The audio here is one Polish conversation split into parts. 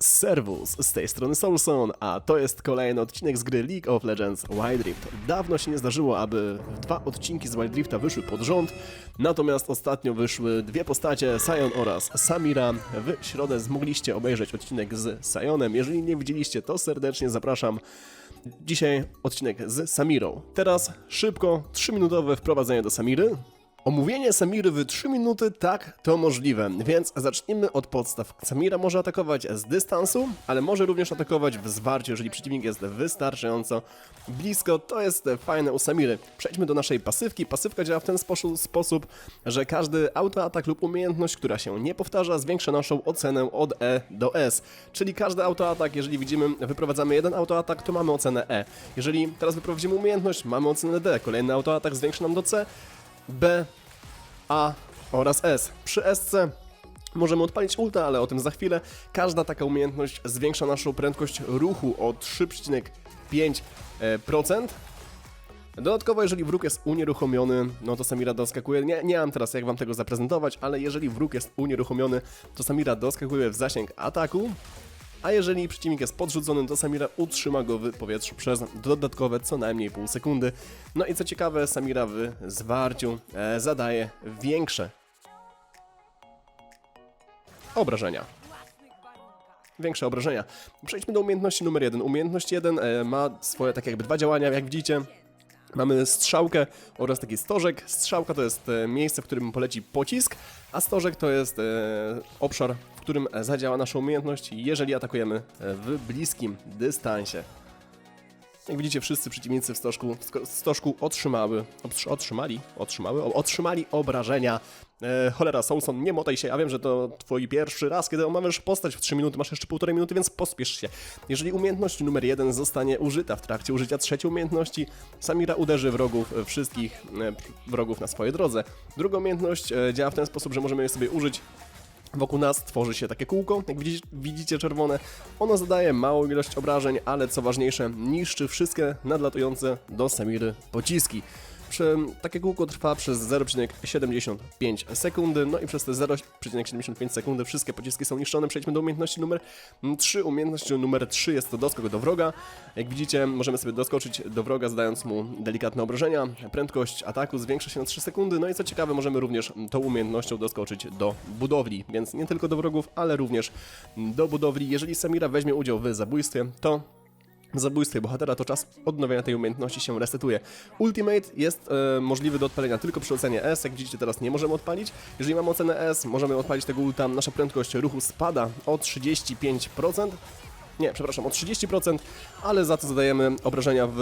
Servus, z tej strony Soulson, a to jest kolejny odcinek z gry League of Legends Wild Rift. Dawno się nie zdarzyło, aby dwa odcinki z Wild Rifta wyszły pod rząd, natomiast ostatnio wyszły dwie postacie, Sion oraz Samira. W środę zmogliście obejrzeć odcinek z Sionem, jeżeli nie widzieliście, to serdecznie zapraszam. Dzisiaj odcinek z Samirą. Teraz szybko, 3-minutowe wprowadzenie do Samiry. Omówienie Samiry w 3 minuty, tak, to możliwe, więc zacznijmy od podstaw. Samira może atakować z dystansu, ale może również atakować w zwarciu, jeżeli przeciwnik jest wystarczająco blisko. To jest fajne u Samiry. Przejdźmy do naszej pasywki. Pasywka działa w ten sposób, że każdy autoatak lub umiejętność, która się nie powtarza, zwiększa naszą ocenę od E do S. Czyli każdy autoatak, jeżeli widzimy, wyprowadzamy jeden autoatak, to mamy ocenę E. Jeżeli teraz wyprowadzimy umiejętność, mamy ocenę D. Kolejny autoatak zwiększa nam do C. B, A oraz S. Przy SC możemy odpalić ulta, ale o tym za chwilę. Każda taka umiejętność zwiększa naszą prędkość ruchu o 3,5%. Dodatkowo, jeżeli wróg jest unieruchomiony, no to Samira doskakuje. Nie, nie mam teraz jak wam tego zaprezentować, ale jeżeli wróg jest unieruchomiony, to Samira doskakuje w zasięg ataku. A jeżeli przeciwnik jest podrzucony, to Samira utrzyma go w powietrzu przez dodatkowe co najmniej pół sekundy. No i co ciekawe, Samira w zwarciu e, zadaje większe obrażenia. Większe obrażenia. Przejdźmy do umiejętności numer jeden. Umiejętność jeden e, ma swoje tak jakby dwa działania, jak widzicie. Mamy strzałkę oraz taki stożek. Strzałka to jest e, miejsce, w którym poleci pocisk, a stożek to jest e, obszar, którym zadziała nasza umiejętność, jeżeli atakujemy e, w bliskim dystansie. Jak widzicie, wszyscy przeciwnicy w stożku, w stożku otrzymały, otrz, otrzymali, otrzymały, otrzymali obrażenia. E, cholera, Soulson, nie motaj się, ja wiem, że to twój pierwszy raz, kiedy omawiasz postać w 3 minuty, masz jeszcze półtorej minuty, więc pospiesz się. Jeżeli umiejętność numer jeden zostanie użyta w trakcie użycia trzeciej umiejętności, Samira uderzy wrogów, e, wszystkich e, wrogów na swojej drodze. Druga umiejętność działa w ten sposób, że możemy sobie użyć Wokół nas tworzy się takie kółko, jak widzicie, czerwone. Ono zadaje małą ilość obrażeń, ale co ważniejsze, niszczy wszystkie nadlatujące do Samiry pociski. Takie kółko trwa przez 0,75 sekundy, no i przez te 0,75 sekundy wszystkie pociski są niszczone. Przejdźmy do umiejętności numer 3. Umiejętność numer 3 jest to doskok do wroga. Jak widzicie, możemy sobie doskoczyć do wroga, zadając mu delikatne obrażenia. Prędkość ataku zwiększa się na 3 sekundy, no i co ciekawe, możemy również tą umiejętnością doskoczyć do budowli, więc nie tylko do wrogów, ale również do budowli. Jeżeli Samira weźmie udział w zabójstwie, to zabójstwie bohatera to czas odnowienia tej umiejętności się resetuje. Ultimate jest e, możliwy do odpalenia tylko przy ocenie S, jak widzicie teraz nie możemy odpalić. Jeżeli mamy ocenę S, możemy odpalić tego ulta, nasza prędkość ruchu spada o 35%. Nie, przepraszam, o 30%, ale za to zadajemy obrażenia w,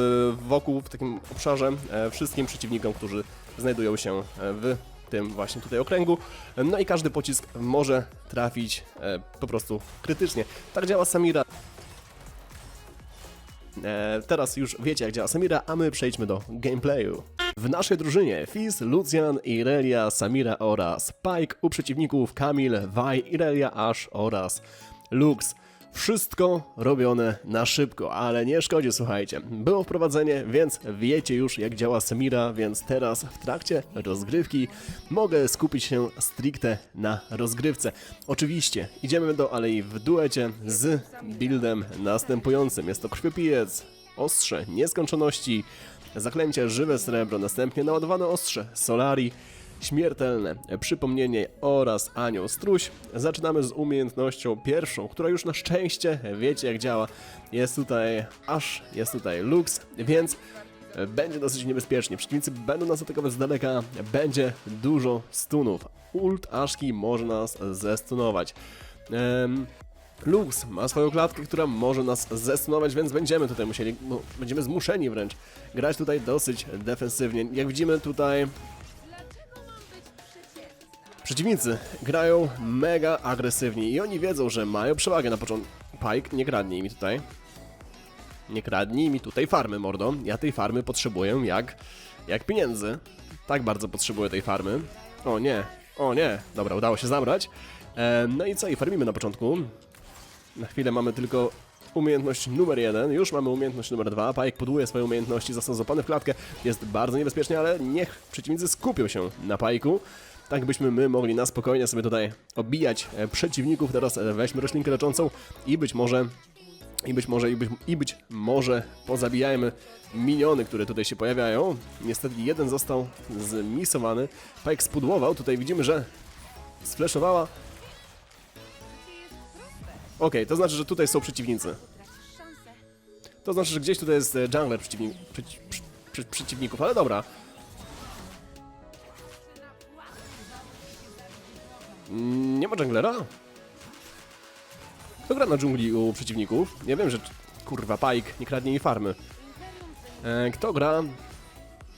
wokół, w takim obszarze, e, wszystkim przeciwnikom, którzy znajdują się e, w tym właśnie tutaj okręgu. No i każdy pocisk może trafić e, po prostu krytycznie. Tak działa Samira. E, teraz już wiecie jak działa Samira, a my przejdźmy do gameplayu. W naszej drużynie Fizz, Lucian, Irelia, Samira oraz Pike, u przeciwników Kamil, Vi, Irelia, Ash oraz Lux. Wszystko robione na szybko, ale nie szkodzi, słuchajcie. Było wprowadzenie, więc wiecie już jak działa Samira, więc teraz w trakcie rozgrywki mogę skupić się stricte na rozgrywce. Oczywiście idziemy do alei w duecie z buildem następującym. Jest to krwiopijec, ostrze nieskończoności, zaklęcie żywe srebro, następnie naładowane ostrze Solari, śmiertelne przypomnienie oraz anioł struś. Zaczynamy z umiejętnością pierwszą, która już na szczęście wiecie jak działa. Jest tutaj aż, jest tutaj Lux, więc będzie dosyć niebezpiecznie. Przeciwnicy będą nas atakować z daleka, będzie dużo stunów. Ult Aszki może nas zestunować. Em, Lux ma swoją klatkę, która może nas zestunować, więc będziemy tutaj musieli, no, będziemy zmuszeni wręcz grać tutaj dosyć defensywnie. Jak widzimy tutaj Przeciwnicy grają mega agresywnie i oni wiedzą, że mają przewagę na początku. Pike, nie kradnij mi tutaj. Nie kradnij mi tutaj farmy, mordo. Ja tej farmy potrzebuję jak, jak pieniędzy. Tak bardzo potrzebuję tej farmy. O nie, o nie. Dobra, udało się zabrać. E, no i co? I farmimy na początku. Na chwilę mamy tylko umiejętność numer jeden, już mamy umiejętność numer dwa. Pajek podłuje swoje umiejętności, został złapany w klatkę. Jest bardzo niebezpiecznie, ale niech przeciwnicy skupią się na Pajku. Tak byśmy my mogli na spokojnie sobie tutaj obijać e, przeciwników. Teraz e, weźmy roślinkę leczącą i być może i być może, i być, i być może pozabijajmy miniony, które tutaj się pojawiają. Niestety jeden został zmisowany. Pike spudłował. Tutaj widzimy, że sfleszowała. Okej, to znaczy, że tutaj są przeciwnicy. To znaczy, że gdzieś tutaj jest e, jungler przeciwnik, przeci, przy, przy, przeciwników, ale dobra. Nie ma junglera? Kto gra na dżungli u przeciwników? Ja wiem, że kurwa Pike nie kradnie jej farmy. E, kto gra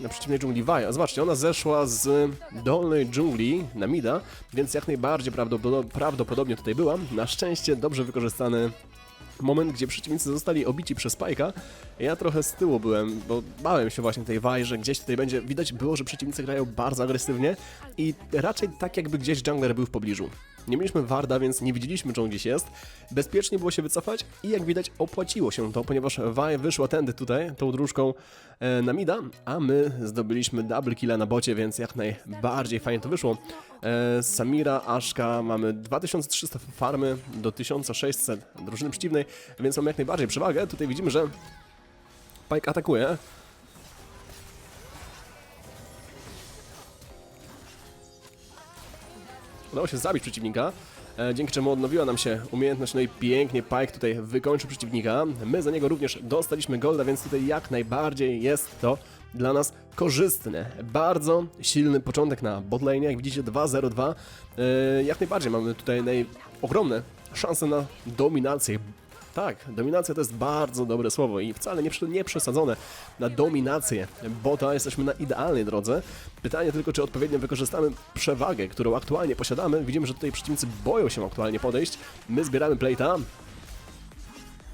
na przeciwnej dżungli Vaja? Zobaczcie, ona zeszła z dolnej dżungli na mida, więc jak najbardziej prawdopodo- prawdopodobnie tutaj była. Na szczęście dobrze wykorzystany moment, gdzie przeciwnicy zostali obici przez Spike'a. Ja trochę z tyłu byłem, bo bałem się właśnie tej Vaj, że gdzieś tutaj będzie, widać było, że przeciwnicy grają bardzo agresywnie i raczej tak jakby gdzieś jungler był w pobliżu. Nie mieliśmy Warda, więc nie widzieliśmy, czy on gdzieś jest. Bezpiecznie było się wycofać i jak widać opłaciło się to, ponieważ Vaj wyszła tędy tutaj, tą dróżką e, na mida, a my zdobyliśmy double killa na bocie, więc jak najbardziej fajnie to wyszło. E, Samira, Aszka, mamy 2300 farmy do 1600 drużyny przeciwnej, więc mamy jak najbardziej przewagę. Tutaj widzimy, że Pike atakuje. Udało się zabić przeciwnika, e, dzięki czemu odnowiła nam się umiejętność, no i pięknie Pike tutaj wykończył przeciwnika. My za niego również dostaliśmy golda, więc tutaj jak najbardziej jest to dla nas korzystne. Bardzo silny początek na botlane, jak widzicie 2-0-2. E, Jak najbardziej mamy tutaj naj... ogromne szanse na dominację. Tak, dominacja to jest bardzo dobre słowo i wcale nie, nie przesadzone na dominację bota. Jesteśmy na idealnej drodze. Pytanie tylko, czy odpowiednio wykorzystamy przewagę, którą aktualnie posiadamy. Widzimy, że tutaj przeciwnicy boją się aktualnie podejść. My zbieramy plate'a.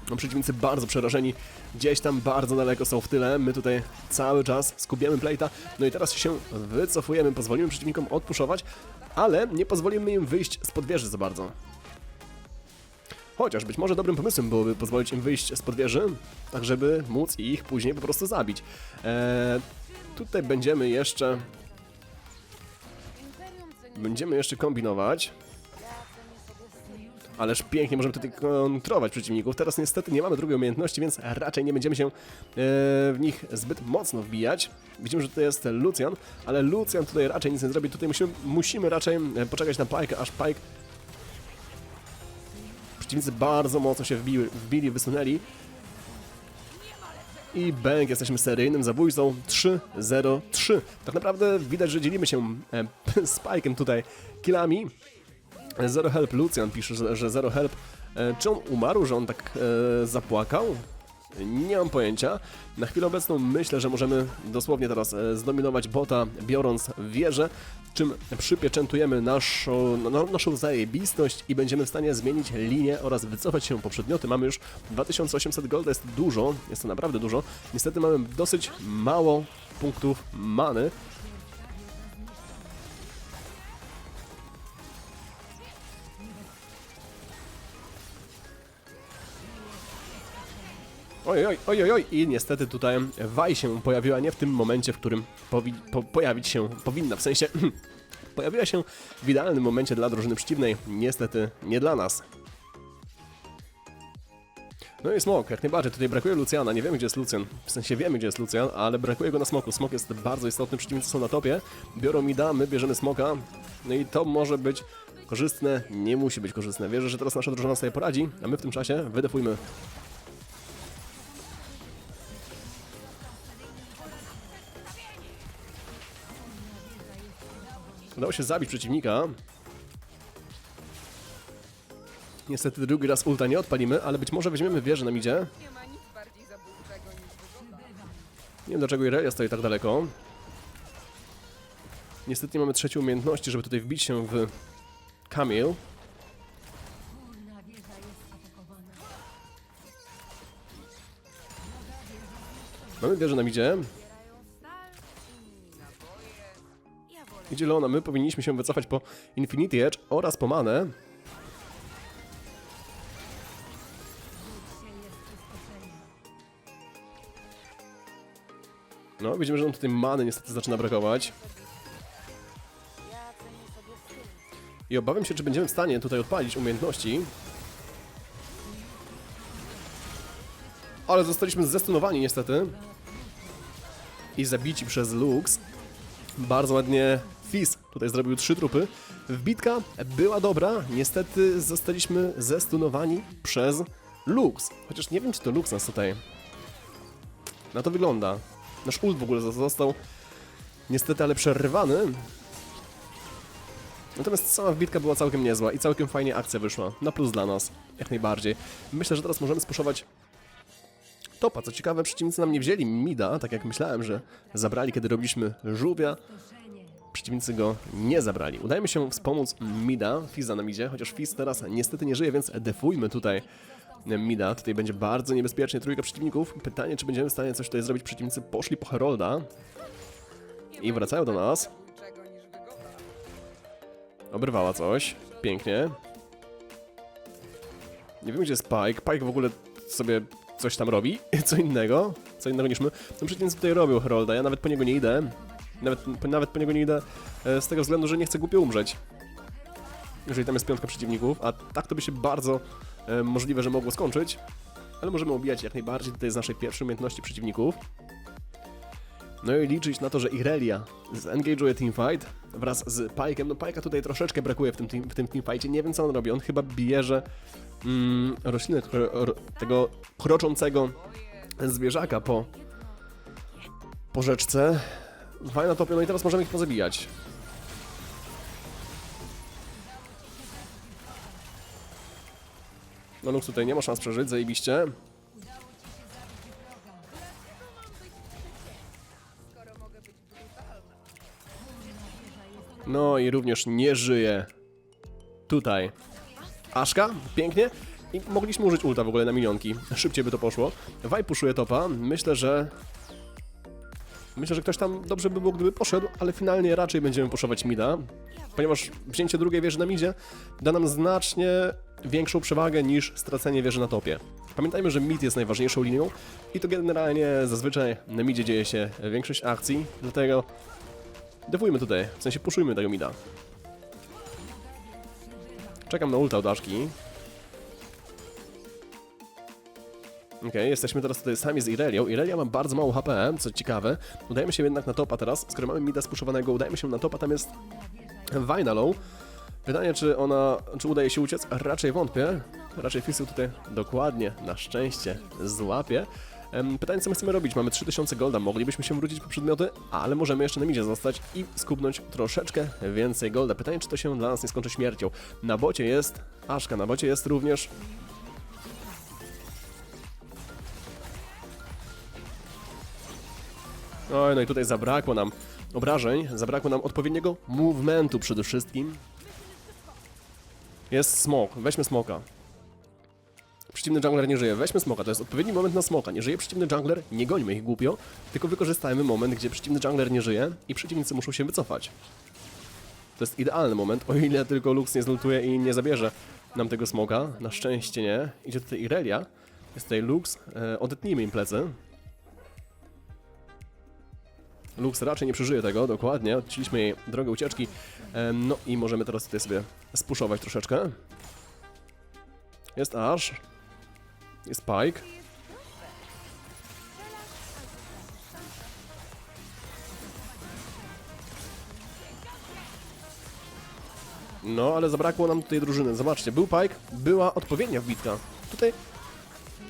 No, przeciwnicy bardzo przerażeni, gdzieś tam bardzo daleko są w tyle. My tutaj cały czas skubiamy plate'a. No i teraz się wycofujemy, pozwolimy przeciwnikom odpuszować, ale nie pozwolimy im wyjść z wieży za bardzo. Chociaż być może dobrym pomysłem byłoby pozwolić im wyjść z wieży, tak żeby móc ich później po prostu zabić. Eee, tutaj będziemy jeszcze... Będziemy jeszcze kombinować. Ależ pięknie możemy tutaj kontrolować przeciwników. Teraz niestety nie mamy drugiej umiejętności, więc raczej nie będziemy się e, w nich zbyt mocno wbijać. Widzimy, że tutaj jest Lucian, ale Lucian tutaj raczej nic nie zrobi. Tutaj musimy, musimy raczej e, poczekać na Pike, aż Pike Przeciwnicy bardzo mocno się wbili, wbili wysunęli. I bęk, jesteśmy seryjnym zabójcą 3-0-3. Tak naprawdę widać, że dzielimy się e, z Pike'em tutaj killami. Zero help, Lucian pisze, że, że zero help. E, czy on umarł, że on tak e, zapłakał? Nie mam pojęcia. Na chwilę obecną myślę, że możemy dosłownie teraz e, zdominować bota, biorąc wieżę, czym przypieczętujemy naszą, no, naszą zajebistość i będziemy w stanie zmienić linię oraz wycofać się po przedmioty. Mamy już 2800 golda, jest dużo, jest to naprawdę dużo. Niestety mamy dosyć mało punktów many. Oj, oj, oj, oj, i niestety tutaj Waj się pojawiła nie w tym momencie, w którym powi po pojawić się powinna, w sensie pojawiła się w idealnym momencie dla drużyny przeciwnej, niestety nie dla nas. No i smok, jak najbardziej, tutaj brakuje Luciana, nie wiemy gdzie jest Lucian, w sensie wiemy gdzie jest Lucian, ale brakuje go na smoku, smok jest bardzo istotny, przeciwnicy są na topie, biorą mida, my bierzemy smoka, no i to może być korzystne, nie musi być korzystne, wierzę, że teraz nasza drużyna sobie poradzi, a my w tym czasie wydefujmy Udało się zabić przeciwnika. Niestety drugi raz ulta nie odpalimy, ale być może weźmiemy wieżę na midzie. Nie wiem dlaczego Irelia stoi tak daleko. Niestety nie mamy trzeciej umiejętności, żeby tutaj wbić się w Camille. Mamy wieżę na midzie. Idzie Leona, my powinniśmy się wycofać po Infinity Edge oraz po manę. No, widzimy, że nam tutaj many niestety zaczyna brakować. I obawiam się, czy będziemy w stanie tutaj odpalić umiejętności. Ale zostaliśmy zestunowani niestety. I zabici przez Lux. Bardzo ładnie Fizz tutaj zrobił trzy trupy. Wbitka była dobra, niestety zostaliśmy zestunowani przez Lux. Chociaż nie wiem, czy to Lux nas tutaj... Na to wygląda. Nasz ult w ogóle został niestety, ale przerywany. Natomiast sama wbitka była całkiem niezła i całkiem fajnie akcja wyszła. Na plus dla nas, jak najbardziej. Myślę, że teraz możemy spuszować topa. Co ciekawe, przeciwnicy nam nie wzięli mida, tak jak myślałem, że zabrali, kiedy robiliśmy żółwia. Przeciwnicy go nie zabrali. Udaje mi się wspomóc mida, Fiza nam idzie, chociaż Fiz teraz niestety nie żyje, więc defujmy tutaj mida. Tutaj będzie bardzo niebezpiecznie, trójka przeciwników. Pytanie, czy będziemy w stanie coś tutaj zrobić. Przeciwnicy poszli po Herolda i wracają do nas. Obrywała coś. Pięknie. Nie wiem, gdzie jest Pike. Pike w ogóle sobie coś tam robi. Co innego. Co innego niż my. No przeciwnicy tutaj robią Herolda. Ja nawet po niego nie idę. Nawet, nawet po niego nie idę e, z tego względu, że nie chcę głupio umrzeć. Jeżeli tam jest piątka przeciwników. A tak to by się bardzo e, możliwe, że mogło skończyć. Ale możemy obijać jak najbardziej tutaj z naszej pierwszej umiejętności przeciwników. No i liczyć na to, że Irelia zengage'uje teamfight wraz z Pike'em. No Pike'a tutaj troszeczkę brakuje w tym, team, w tym teamfightie. Nie wiem co on robi. On chyba bierze mm, roślinę ro, tego kroczącego zwierzaka po, po rzeczce. Fajna topie, no i teraz możemy ich pozabijać. No Lux tutaj nie ma szans przeżyć, zajebiście. No i również nie żyje. Tutaj. Aszka, pięknie. I mogliśmy użyć ulta w ogóle na minionki. Szybciej by to poszło. Waj puszuje topa. Myślę, że... Myślę, że ktoś tam dobrze by było, gdyby poszedł, ale finalnie raczej będziemy puszować mida. Ponieważ wzięcie drugiej wieży na midzie da nam znacznie większą przewagę niż stracenie wieży na topie. Pamiętajmy, że mid jest najważniejszą linią i to generalnie zazwyczaj na midzie dzieje się większość akcji, dlatego Defujmy tutaj, w sensie puszujmy tego mida. Czekam na ulta od Aszki. Okej, jesteśmy teraz tutaj sami z Irelią. Irelia ma bardzo mało HP, co ciekawe. Udajemy się jednak na topa teraz. Skoro mamy mida spuszowanego, udajemy się na topa, tam jest Vinalow. Pytanie, czy ona, czy udaje się uciec? Raczej wątpię. Raczej Fisu tutaj dokładnie, na szczęście, złapie. Pytanie, co my chcemy robić? Mamy 3000 golda, moglibyśmy się wrócić po przedmioty, ale możemy jeszcze na midzie zostać i skupnąć troszeczkę więcej golda. Pytanie, czy to się dla nas nie skończy śmiercią. Na bocie jest Aszka, na bocie jest również... Oj, no i tutaj zabrakło nam obrażeń, zabrakło nam odpowiedniego movementu przede wszystkim. Jest smok, weźmy smoka. Przeciwny jungler nie żyje, weźmy smoka, to jest odpowiedni moment na smoka. Nie żyje przeciwny jungler, nie gońmy ich głupio, tylko wykorzystajmy moment, gdzie przeciwny jungler nie żyje i przeciwnicy muszą się wycofać. To jest idealny moment, o ile tylko Lux nie zlutuje i nie zabierze nam tego smoka. Na szczęście nie. Idzie tutaj Irelia, jest tutaj Lux, e, odetnijmy im plecy. Lux raczej nie przeżyje tego, dokładnie, odciliśmy jej drogę ucieczki. No i możemy teraz tutaj sobie spuszować troszeczkę. Jest Ash. Jest Pike. No, ale zabrakło nam tutaj drużyny. Zobaczcie, był Pike, była odpowiednia wbitka. Tutaj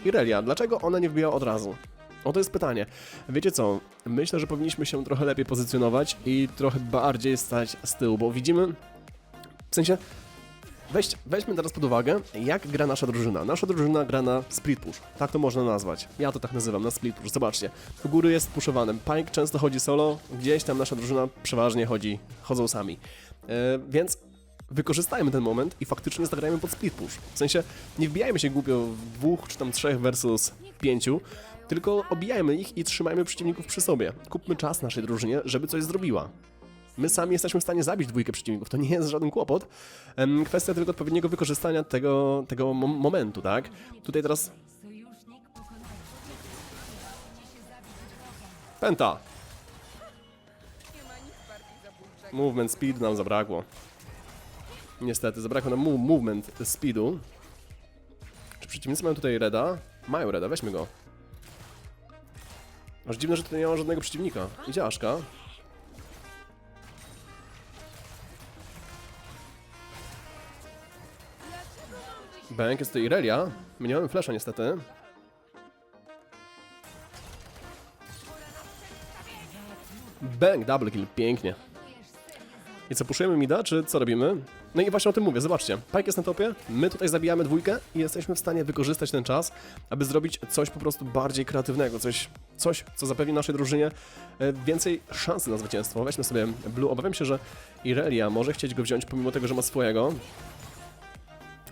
Irelia, dlaczego ona nie wbija od razu? O to jest pytanie. Wiecie co? Myślę, że powinniśmy się trochę lepiej pozycjonować i trochę bardziej stać z tyłu, bo widzimy. W sensie, weź, weźmy teraz pod uwagę, jak gra nasza drużyna. Nasza drużyna gra na split push. Tak to można nazwać. Ja to tak nazywam, na split push. Zobaczcie, u góry jest puszowanym. Pike często chodzi solo, gdzieś tam nasza drużyna przeważnie chodzi, chodzą sami. E, więc wykorzystajmy ten moment i faktycznie zagrajmy pod split push. W sensie, nie wbijajmy się głupio w dwóch czy tam trzech versus pięciu, tylko obijajmy ich i trzymajmy przeciwników przy sobie. Kupmy czas naszej drużynie, żeby coś zrobiła. My sami jesteśmy w stanie zabić dwójkę przeciwników, to nie jest żaden kłopot. Kwestia tylko odpowiedniego wykorzystania tego, tego mom- momentu, tak? Tutaj teraz... Penta! Movement speed nam zabrakło. Niestety, zabrakło nam movement speedu. Czy przeciwnicy mają tutaj Reda? Mają Reda, weźmy go. Aż dziwne, że tutaj nie ma żadnego przeciwnika. Idzie Aszka. Bęk, jest tutaj Irelia. Nie mamy flasha niestety. Bang, double kill, pięknie. I co, puszujemy mida, czy co robimy? No i właśnie o tym mówię, zobaczcie. Pike jest na topie, my tutaj zabijamy dwójkę i jesteśmy w stanie wykorzystać ten czas, aby zrobić coś po prostu bardziej kreatywnego, coś, coś co zapewni naszej drużynie e, więcej szansy na zwycięstwo. Weźmy sobie Blue, obawiam się, że Irelia może chcieć go wziąć, pomimo tego, że ma swojego.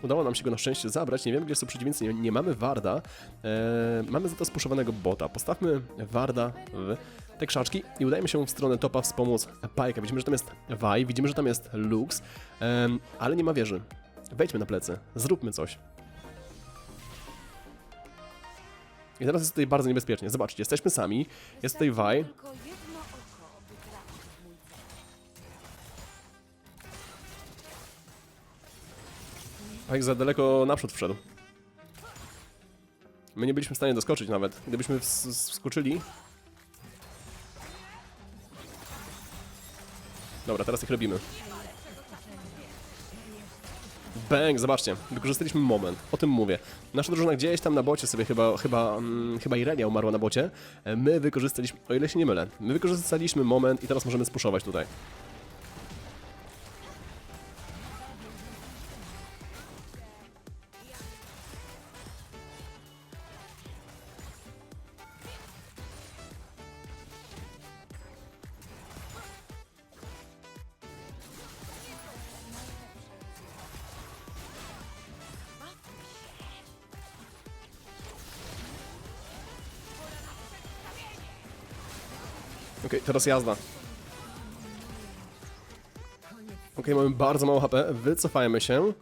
Udało nam się go na szczęście zabrać, nie wiem gdzie są przeciwnicy, nie, nie mamy Warda, e, mamy za to spuszowanego bota. Postawmy Warda w te krzaczki i udajemy się w stronę topa wspomóc Pajka. Widzimy, że tam jest Vi, widzimy, że tam jest Lux, ale nie ma wieży. Wejdźmy na plecy, zróbmy coś. I teraz jest tutaj bardzo niebezpiecznie. Zobaczcie, jesteśmy sami, jest tutaj Vi, Pajk za daleko naprzód wszedł. My nie byliśmy w stanie doskoczyć nawet. Gdybyśmy ws- wskoczyli... Dobra, teraz ich robimy. Bang, zobaczcie, wykorzystaliśmy moment, o tym mówię. Nasza drużyna gdzieś tam na bocie sobie chyba, chyba, mm, chyba Irelia umarła na bocie. E, My wykorzystaliśmy, o ile się nie mylę, my wykorzystaliśmy moment i teraz możemy spuszować tutaj. Okej, teraz jazda. Okej, mamy bardzo mało HP, wycofajmy się.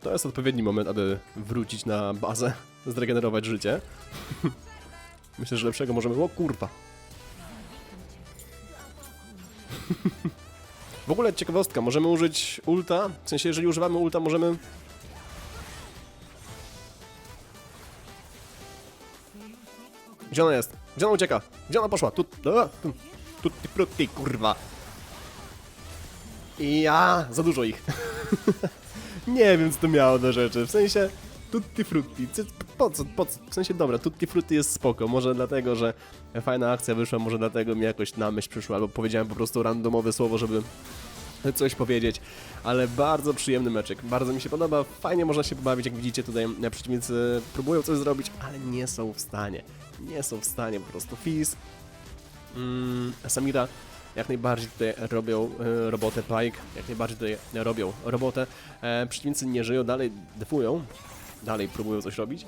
To jest odpowiedni moment, aby wrócić na bazę, zregenerować życie. Myślę, że lepszego możemy... O kurwa. w ogóle ciekawostka, możemy użyć ulta, w sensie jeżeli używamy ulta, możemy... Gdzie ona jest? Gdzie ona ucieka? Gdzie ona poszła? Tu... a, tu tutti frutti, kurwa. I ja... Za dużo ich. nie wiem, co to miało do rzeczy. W sensie... Tutti frutti. Po co? Po co? W sensie, dobra, tutti frutti jest spoko. Może dlatego, że fajna akcja wyszła, może dlatego mi jakoś na myśl przyszła, albo powiedziałem po prostu randomowe słowo, żeby coś powiedzieć, ale bardzo przyjemny meczek, bardzo mi się podoba, fajnie można się pobawić, jak widzicie tutaj e, przeciwnicy próbują coś zrobić, ale nie są w stanie, nie są w stanie po prostu. Fizz, mm, Samira jak najbardziej tutaj robią e, robotę, Pike jak najbardziej tutaj robią robotę, e, przeciwnicy nie żyją, dalej defują, dalej próbują coś robić.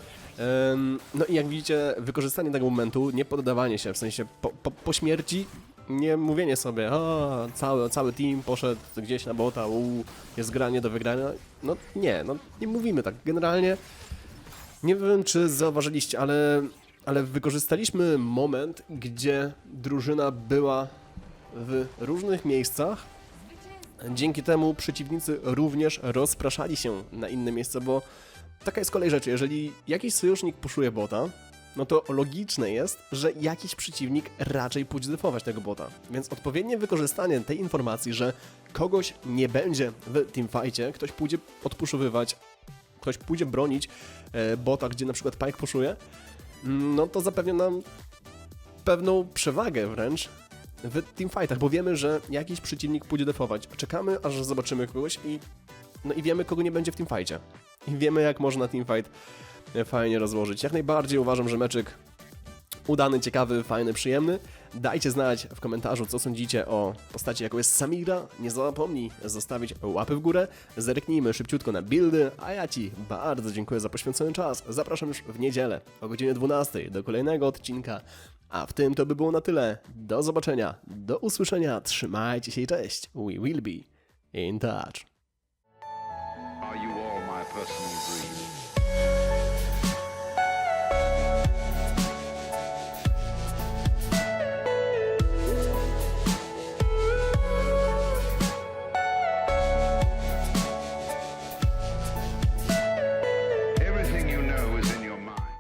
No i jak widzicie, wykorzystanie tego momentu, nie poddawanie się, w sensie po, po, po śmierci nie mówienie sobie, a cały, cały team poszedł gdzieś na bota, u, jest granie do wygrania. No nie, no nie mówimy tak. Generalnie nie wiem, czy zauważyliście, ale, ale wykorzystaliśmy moment, gdzie drużyna była w różnych miejscach. Dzięki temu przeciwnicy również rozpraszali się na inne miejsca, bo taka jest kolej rzeczy. Jeżeli jakiś sojusznik puszuje bota, no to logiczne jest, że jakiś przeciwnik raczej pójdzie defować tego bota. Więc odpowiednie wykorzystanie tej informacji, że kogoś nie będzie w teamfightie, ktoś pójdzie odpuszowywać, ktoś pójdzie bronić e, bota, gdzie na przykład Pike puszuje, mm, no to zapewnia nam pewną przewagę wręcz w teamfightach, bo wiemy, że jakiś przeciwnik pójdzie defować. Czekamy, aż zobaczymy kogoś i no i wiemy, kogo nie będzie w teamfightie. I wiemy, jak można teamfight fajnie rozłożyć. Jak najbardziej uważam, że meczek udany, ciekawy, fajny, przyjemny. Dajcie znać w komentarzu, co sądzicie o postaci, jaką jest Samira. Nie zapomnij zostawić łapy w górę. Zerknijmy szybciutko na buildy, a ja Ci bardzo dziękuję za poświęcony czas. Zapraszam już w niedzielę o godzinie 12 do kolejnego odcinka. A w tym to by było na tyle. Do zobaczenia, do usłyszenia, trzymajcie się i cześć. We will be in touch.